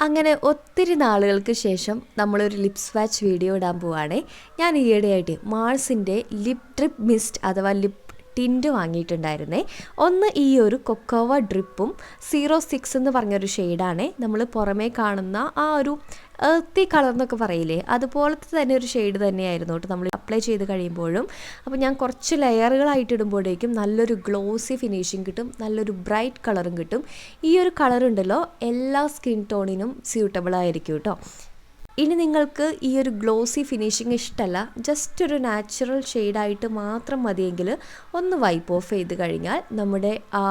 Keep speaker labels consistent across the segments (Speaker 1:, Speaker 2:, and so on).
Speaker 1: അങ്ങനെ ഒത്തിരി നാളുകൾക്ക് ശേഷം നമ്മളൊരു ലിപ് സ്വാച്ച് വീഡിയോ ഇടാൻ പോവാണേ. ഞാൻ ഈയിടെയായിട്ട് മാൾസിന്റെ ലിപ് ട്രിപ്പ് മിസ്റ്റ് അഥവാ ലിപ് ടിന്റ് വാങ്ങിയിട്ടുണ്ടായിരുന്നേ. ഒന്ന് ഈ ഒരു കൊക്കോവ ഡ്രിപ്പും സീറോ സിക്സ് എന്ന് പറഞ്ഞൊരു ഷെയ്ഡാണ് നമ്മൾ പുറമേ കാണുന്ന ആ ഒരു എർത്തി കളർ എന്നൊക്കെ പറയില്ലേ? അതുപോലത്തെ തന്നെ ഒരു ഷെയ്ഡ് തന്നെയായിരുന്നു കേട്ടോ നമ്മൾ അപ്ലൈ ചെയ്ത് കഴിയുമ്പോഴും അപ്പോൾ ഞാൻ കുറച്ച് ലെയറുകളായിട്ട് ഇടുമ്പോഴേക്കും നല്ലൊരു ഗ്ലോസി ഫിനിഷിങ് കിട്ടും നല്ലൊരു ബ്രൈറ്റ് കളറും കിട്ടും. ഈ ഒരു കളർ ഉണ്ടല്ലോ എല്ലാ സ്കിൻ ടോണിനും സ്യൂട്ടബിൾ ആയിരിക്കും കേട്ടോ. ഇനി നിങ്ങൾക്ക് ഈ ഒരു ഗ്ലോസി ഫിനിഷിങ് ഇഷ്ടമല്ല ജസ്റ്റ് ഒരു നാച്ചുറൽ ഷെയ്ഡായിട്ട് മാത്രം മതിയെങ്കിൽ ഒന്ന് വൈപ്പ് ഓഫ് ചെയ്ത് കഴിഞ്ഞാൽ നമ്മുടെ ആ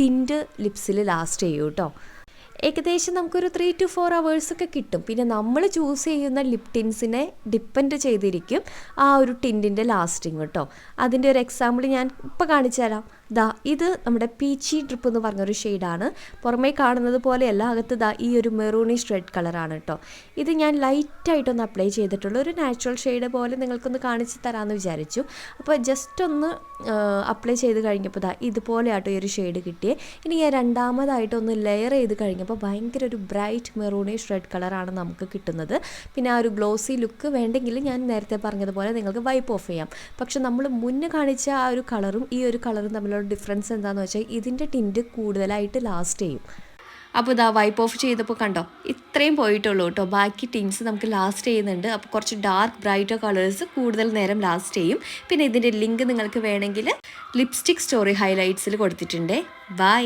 Speaker 1: ടിന്റ് ലിപ്സിൽ ലാസ്റ്റ് ചെയ്യൂ കേട്ടോ. ഏകദേശം നമുക്കൊരു ത്രീ ടു ഫോർ അവേഴ്സൊക്കെ കിട്ടും. പിന്നെ നമ്മൾ ചൂസ് ചെയ്യുന്ന ലിപ് ടിൻസിനെ ഡിപ്പെൻഡ് ചെയ്തിരിക്കും ആ ഒരു ടിന്റിന്റെ ലാസ്റ്റിങ് കേട്ടോ അതിന്റെ ഒരു എക്സാമ്പിൾ ഞാൻ ഇപ്പോൾ കാണിച്ചു തരാം ദാ ഇത് നമ്മുടെ പീച്ചി ഡ്രിപ്പ് എന്ന് പറഞ്ഞൊരു ഷെയ്ഡാണ് പുറമേ കാണുന്നത് പോലെയല്ല അകത്ത് ദാ ഈ ഒരു മെറൂണിഷ് റെഡ് കളറാണ് കേട്ടോ ഇത് ഞാൻ ലൈറ്റായിട്ടൊന്ന് അപ്ലൈ ചെയ്തിട്ടുള്ള. ഒരു നാച്ചുറൽ ഷെയ്ഡ് പോലെ നിങ്ങൾക്കൊന്ന് കാണിച്ച് തരാമെന്ന് വിചാരിച്ചു. അപ്പോൾ ജസ്റ്റ് ഒന്ന് അപ്ലൈ ചെയ്ത് കഴിഞ്ഞപ്പോൾ ദാ ഇതുപോലെ ആട്ടോ ഈ ഒരു ഷെയ്ഡ് കിട്ടിയേ. ഇനി ഞാൻ രണ്ടാമതായിട്ടൊന്ന് ലെയർ ചെയ്ത് കഴിഞ്ഞപ്പോൾ ഭയങ്കര ഒരു ബ്രൈറ്റ് മെറൂണിഷ് റെഡ് കളറാണ് നമുക്ക് കിട്ടുന്നത്. പിന്നെ ആ ഒരു ഗ്ലോസി ലുക്ക് വേണ്ടെങ്കിൽ ഞാൻ നേരത്തെ പറഞ്ഞതുപോലെ നിങ്ങൾക്ക് വൈപ്പ് ഓഫ് ചെയ്യാം. പക്ഷെ നമ്മൾ മുന്നേ കാണിച്ച ആ ഒരു കളറും ഈ ഒരു കളറും തമ്മിലുള്ള ഡിഫറൻസ് എന്താണെന്ന് വെച്ചാൽ ഇതിന്റെ ടിന്റ് കൂടുതലായിട്ട് ലാസ്റ്റ് ചെയ്യും. അപ്പോൾ ഇതാ വൈപ്പ് ഓഫ് ചെയ്തപ്പോൾ കണ്ടോ? ഇത്രയും പോയിട്ടുള്ളൂ കേട്ടോ. ബാക്കി ടിൻസ് നമുക്ക് ലാസ്റ്റ് ചെയ്യുന്നുണ്ട്. അപ്പോൾ കുറച്ച് ഡാർക്ക് ബ്രൈറ്റോ കളേഴ്സ് കൂടുതൽ നേരം ലാസ്റ്റ് ചെയ്യും. പിന്നെ ഇതിന്റെ ലിങ്ക് നിങ്ങൾക്ക് വേണമെങ്കിൽ ലിപ്സ്റ്റിക് സ്റ്റോറി ഹൈലൈറ്റ്സിൽ കൊടുത്തിട്ടുണ്ട്. ബൈ